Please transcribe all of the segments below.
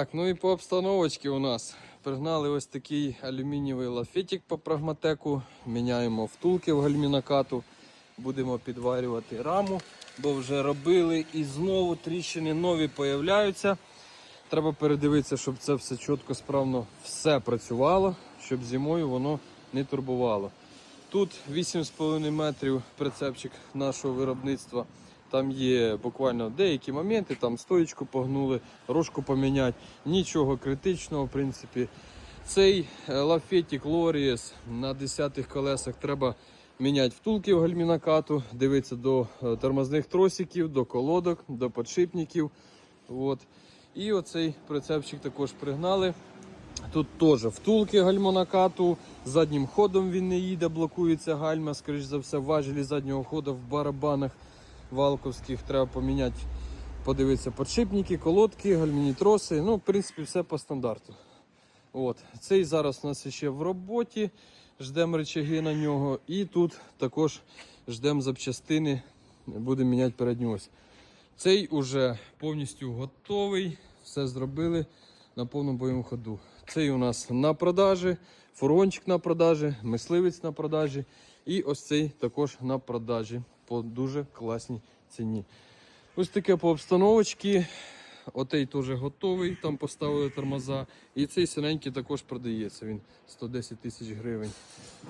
Так, ну і по обстановочці у нас. Пригнали ось такий алюмінієвий лафетик по прагматеку. Міняємо втулки в гальмінакату. Будемо підварювати раму, бо вже робили і знову тріщини нові появляються. Треба передивитися, щоб це все чітко, справно все працювало, щоб зимою воно не турбувало. Тут 8,5 метрів прицепчик нашого виробництва. Там є буквально деякі моменти, там стоїчку погнули, рожку поміняти. Нічого критичного, в принципі. Цей е, лафетик Лорієс на 10-х колесах треба міняти втулки в гальмінакату, дивитися до е, тормозних тросиків, до колодок, до подшипників. От. І оцей прицепчик також пригнали. Тут теж втулки гальмонакату, заднім ходом він не їде, блокується гальма, скоріш за все, важелі заднього ходу в барабанах валковських треба поміняти, подивитися подшипники, колодки, гальміні троси. Ну, в принципі, все по стандарту. От. Цей зараз у нас ще в роботі, ждемо речаги на нього. І тут також ждемо запчастини, будемо міняти передню ось. Цей уже повністю готовий, все зробили на повному бойовому ходу. Цей у нас на продажі, фургончик на продажі, мисливець на продажі. І ось цей також на продажі по дуже класній ціні. Ось таке по обстановочці. Отей теж готовий, там поставили тормоза. І цей синенький також продається. Він 110 тисяч гривень.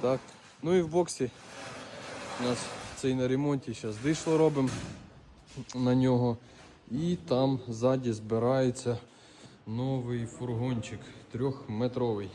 Так. Ну і в боксі у нас цей на ремонті. Зараз дишло робимо на нього. І там ззаді збирається новий фургончик трьохметровий.